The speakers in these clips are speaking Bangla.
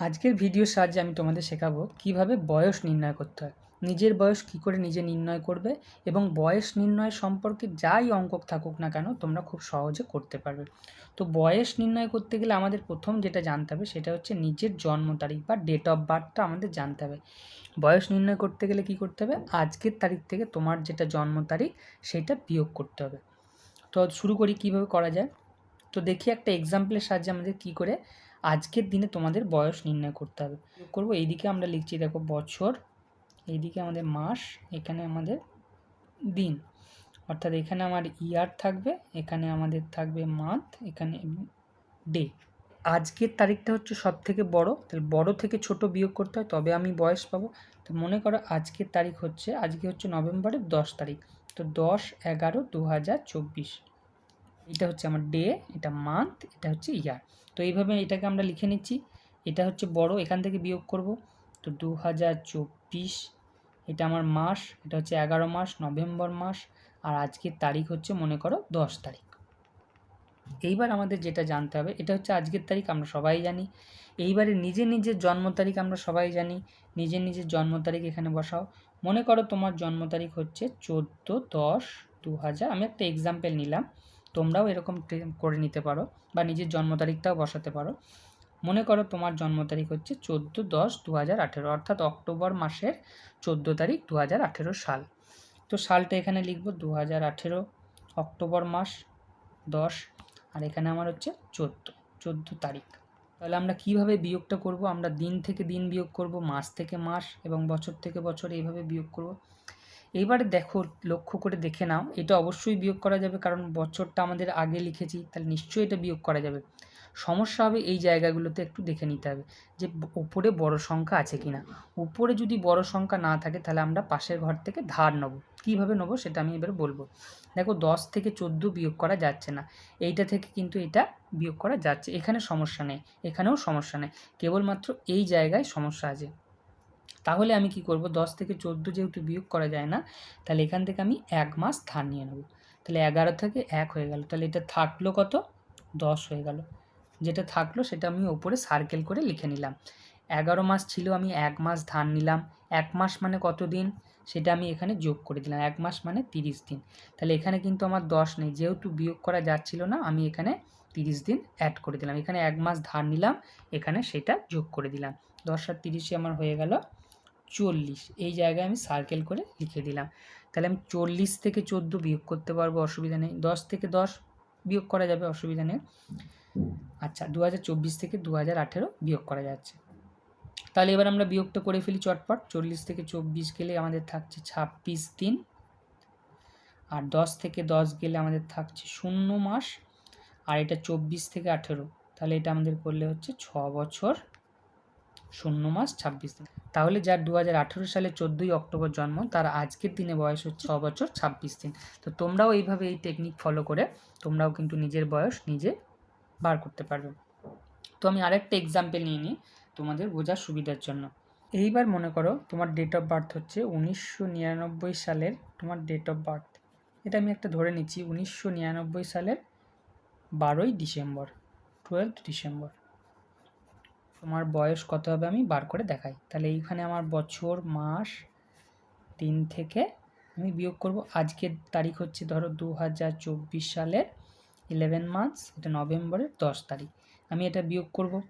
আজকের ভিডিওর সাহায্যে আমি তোমাদের শেখাবো কীভাবে বয়স নির্ণয় করতে হয়। নিজের বয়স কি করে নিজে নির্ণয় করবে এবং বয়স নির্ণয় সম্পর্কে যাই অঙ্ক থাকুক না কেন তোমরা খুব সহজে করতে পারবে। তো বয়স নির্ণয় করতে গেলে আমাদের প্রথম যেটা জানতে হবে সেটা হচ্ছে নিজের জন্ম তারিখ বা ডেট অফ বার্থটা আমাদের জানতে হবে। বয়স নির্ণয় করতে গেলে কি করতে হবে? আজকের তারিখ থেকে তোমার যেটা জন্ম তারিখ সেটা বিয়োগ করতে হবে। তো শুরু করি কীভাবে করা যায়? তো দেখি একটা এক্সাম্পলের সাহায্যে আমাদের কি করে আজকের দিনে তোমাদের বয়স নির্ণয় করতে হবে। করব, এইদিকে আমরা লিখছি, দেখো, বছর, এইদিকে আমাদের মাস, এখানে আমাদের দিন। অর্থাৎ এখানে আমার ইয়ার থাকবে, এখানে আমাদের থাকবে মান্থ, এখানে ডে। আজকের তারিখটা হচ্ছে সব থেকে বড়, তাহলে বড় থেকে ছোট বিয়োগ করতে হয়, তবে আমি বয়স পাবো। তো মনে করো আজকের তারিখ হচ্ছে, আজকে হচ্ছে নভেম্বরের দশ তারিখ, তো দশ এগারো দু হাজার চব্বিশ। এটা হচ্ছে আমার ডে এটা মান্থ এটা হচ্ছে ইয়ার তো এইভাবে এটাকে আমরা লিখে নিচ্ছি। এটা হচ্ছে বড়, এখান থেকে বিয়োগ করব। তো দু হাজার চব্বিশ, এটা আমার মাস, এটা হচ্ছে এগারো মাস, নভেম্বর মাস, আর আজকের তারিখ হচ্ছে মনে করো দশ তারিখ। এইবার আমাদের যেটা জানতে হবে, এটা হচ্ছে আজকের তারিখ, আমরা সবাই জানি। এইবারে নিজের নিজের জন্ম তারিখ আমরা সবাই জানি। নিজের নিজের জন্ম তারিখ এখানে বসাও। মনে করো তোমার জন্ম তারিখ হচ্ছে চোদ্দ দশ দু হাজার আমি একটা এক্সাম্পল নিলাম। তোমরাও এরকম করে নিতে পারো বা নিজের জন্ম তারিখটাও বসাতে পারো। মনে করো তোমার জন্ম তারিখ হচ্ছে চোদ্দ দশ দু হাজার আঠেরো, অর্থাৎ অক্টোবর মাসের চোদ্দ তারিখ দু হাজার আঠেরো সাল। তো সালটা এখানে লিখব দু হাজার আঠেরো, অক্টোবর মাস দশ, আর এখানে আমার হচ্ছে চোদ্দ চোদ্দ তারিখ। তাহলে আমরা কীভাবে বিয়োগটা করব? আমরা দিন থেকে দিন বিয়োগ করব, মাস থেকে মাস এবং বছর থেকে বছর এইভাবে বিয়োগ করব। এইবারে দেখো, লক্ষ্য করে দেখে নাও, এটা অবশ্যই বিয়োগ করা যাবে কারণ বছরটা আমাদের আগে লিখেছি, তাহলে নিশ্চয়ই এটা বিয়োগ করা যাবে। সমস্যা হবে এই জায়গাগুলোতে একটু দেখে নিতে হবে যে উপরে বড় সংখ্যা আছে কি না উপরে যদি বড় সংখ্যা না থাকে, তাহলে আমরা পাশের ঘর থেকে ধার নেব। কীভাবে নেব সেটা আমি এবার বলব। দেখো, দশ থেকে চোদ্দ বিয়োগ করা যাচ্ছে না। এইটা থেকে কিন্তু এটা বিয়োগ করা যাচ্ছে। এখানে সমস্যা নেই, এখানেও সমস্যা নেই। কেবলমাত্র এই জায়গায় সমস্যা আছে। তাহলে আমি কি করব? দশ থেকে চোদ্দ যেহেতু বিয়োগ করা যায় না, তাহলে এখান থেকে আমি এক মাস ধার নিয়ে নেব। তাহলে এগারো থেকে এক হয়ে গেল। তাহলে এটা থাকল কত? দশ হয়ে গেল। যেটা থাকল সেটা আমি ওপরে সার্কেল করে লিখে নিলাম। এগারো মাস ছিল, আমি এক মাস ধান নিলাম। এক মাস মানে কত দিন? সেটা আমি এখানে যোগ করে দিলাম। এক মাস মানে তিরিশ দিন। তাহলে এখানে কিন্তু আমার দশ নেই। যেহেতু বিয়োগ করা যাচ্ছিল না, আমি এখানে তিরিশ দিন অ্যাড করে দিলাম। এখানে এক মাস ধার নিলাম, এখানে সেটা যোগ করে দিলাম। দশ আর তিরিশে আমার হয়ে গেল চল্লিশ। এই জায়গায় আমি সার্কেল করে লিখে দিলাম। তাহলে আমি চল্লিশ থেকে চোদ্দ বিয়োগ করতে পারব, অসুবিধা নেই। দশ থেকে দশ বিয়োগ করা যাবে, অসুবিধা নেই। আচ্ছা দু হাজার চব্বিশ থেকে দু হাজার আঠেরো বিয়োগ করা যাচ্ছে। তাহলে এবার আমরা বিয়োগটা করে ফেলি চটপট। চল্লিশ থেকে চব্বিশ গেলে আমাদের থাকছে ছাব্বিশ দিন আর দশ থেকে দশ গেলে আমাদের থাকছে শূন্য মাস। আর এটা চব্বিশ থেকে আঠেরো। তাহলে এটা আমাদের করলে হচ্ছে ছ বছর। শূন্য মাস ছাব্বিশ দিন। তাহলে যার দু হাজার আঠেরো সালে চোদ্দোই অক্টোবর জন্ম, তার আজকের দিনে বয়স হচ্ছে ছ বছর ছাব্বিশ দিন। তো তোমরাও এইভাবে এই টেকনিক ফলো করে তোমরাও কিন্তু নিজের বয়স নিজে বার করতে পারবে। তো আমি আরেকটা এক্সাম্পল নিয়ে নিই তোমাদের বোঝার সুবিধার জন্য। এইবার মনে করো তোমার ডেট অফ বার্থ হচ্ছে উনিশশো নিরানব্বই সালের তোমার ডেট অফ বার্থ এটা আমি একটা ধরে নিচ্ছি উনিশশো নিরানব্বই সালের বারোই ডিসেম্বর টুয়েলভ ডিসেম্বর। তোমার বয়স কত হবে আমি বার করে দেখাই। তাহলে এইখানে আমার বছর, মাস দিন থেকে আমি বিয়োগ করব। আজকের তারিখ হচ্ছে ধরো দু হাজার চব্বিশ সালের ইলেভেন মান্থস এটা নভেম্বরের দশ তারিখ। আমি এটা বিয়োগ করব।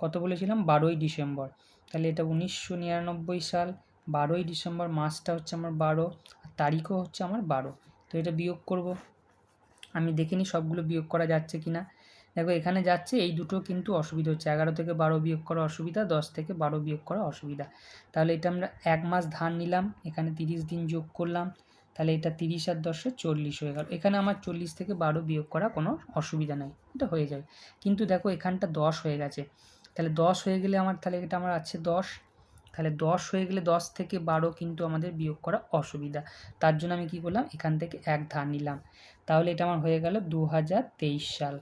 কত বলেছিলাম? বারোই ডিসেম্বর। তাহলে এটা উনিশশো নিরানব্বই সাল, বারোই ডিসেম্বর, মাসটা হচ্ছে আমার বারো, আর তারিখও হচ্ছে আমার বারো। তো এটা বিয়োগ করব। আমি দেখিনি সবগুলো বিয়োগ করা যাচ্ছে কি না দেখো, এখানে যাচ্ছে, এই দুটো কিন্তু অসুবিধা হচ্ছে। এগারো থেকে বারো বিয়োগ করা অসুবিধা, দশ থেকে বারো বিয়োগ করা অসুবিধা। তাহলে এটা আমরা এক মাস ধান নিলাম, এখানে তিরিশ দিন যোগ করলাম, তাহলে এটা তিরিশ আর দশে চল্লিশ হয়ে গেল। এখানে আমার চল্লিশ থেকে বারো বিয়োগ করা কোনো অসুবিধা নেই, এটা হয়ে যাবে। কিন্তু দেখো, এখানটা দশ হয়ে গেছে। তাহলে দশ হয়ে গেলে আমার, তাহলে এটা আমার আছে দশ। তাহলে দশ হয়ে গেলে দশ থেকে বারো কিন্তু আমাদের বিয়োগ করা অসুবিধা। তার জন্য আমি কি করলাম, এখান থেকে এক ধার নিলাম। তাহলে এটা আমার হয়ে গেল দু হাজার তেইশ সাল।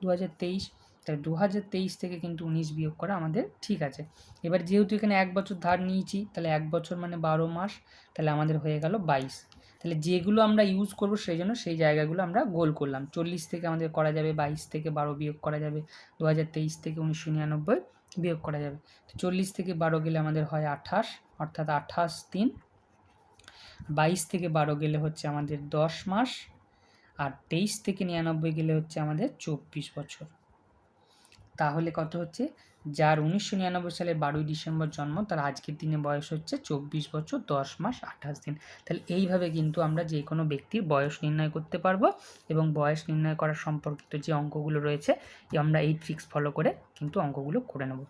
দু হাজার তেইশ তাহলে দু হাজার তেইশ থেকে কিন্তু উনিশ বিয়োগ করা আমাদের ঠিক আছে। এবার যেহেতু এখানে এক বছর ধার নিয়েছি, তাহলে এক বছর মানে বারো মাস, তাহলে আমাদের হয়ে গেল বাইশ। তাহলে যেগুলো আমরা ইউজ করব সেই জন্য সেই জায়গাগুলো আমরা গোল করলাম। চল্লিশ থেকে আমাদের করা যাবে, বাইশ থেকে বারো বিয়োগ করা যাবে দু হাজার তেইশ থেকে উনিশশো নিরানব্বই বিয়োগ করা যাবে। তো চল্লিশ থেকে বারো গেলে আমাদের হয় আঠাশ, অর্থাৎ আঠাশ তিন। বাইশ থেকে বারো গেলে হচ্ছে আমাদের দশ মাস আর তেইশ থেকে নিরানব্বই গেলে হচ্ছে আমাদের চব্বিশ বছর। তাহলে কত হচ্ছে, যার উনিশশো নিরানব্বই সালে বারোই ডিসেম্বর জন্ম, তার আজকের দিনে বয়স হচ্ছে চব্বিশ বছর, দশ মাস, আঠাশ দিন। তাহলে এইভাবে কিন্তু আমরা যে কোনো ব্যক্তির বয়স নির্ণয় করতে পারব এবং বয়স নির্ণয় করার সম্পর্কিত যে অঙ্কগুলো রয়েছে, আমরা এই ট্রিক্স ফলো করে কিন্তু অঙ্কগুলো করে নেব।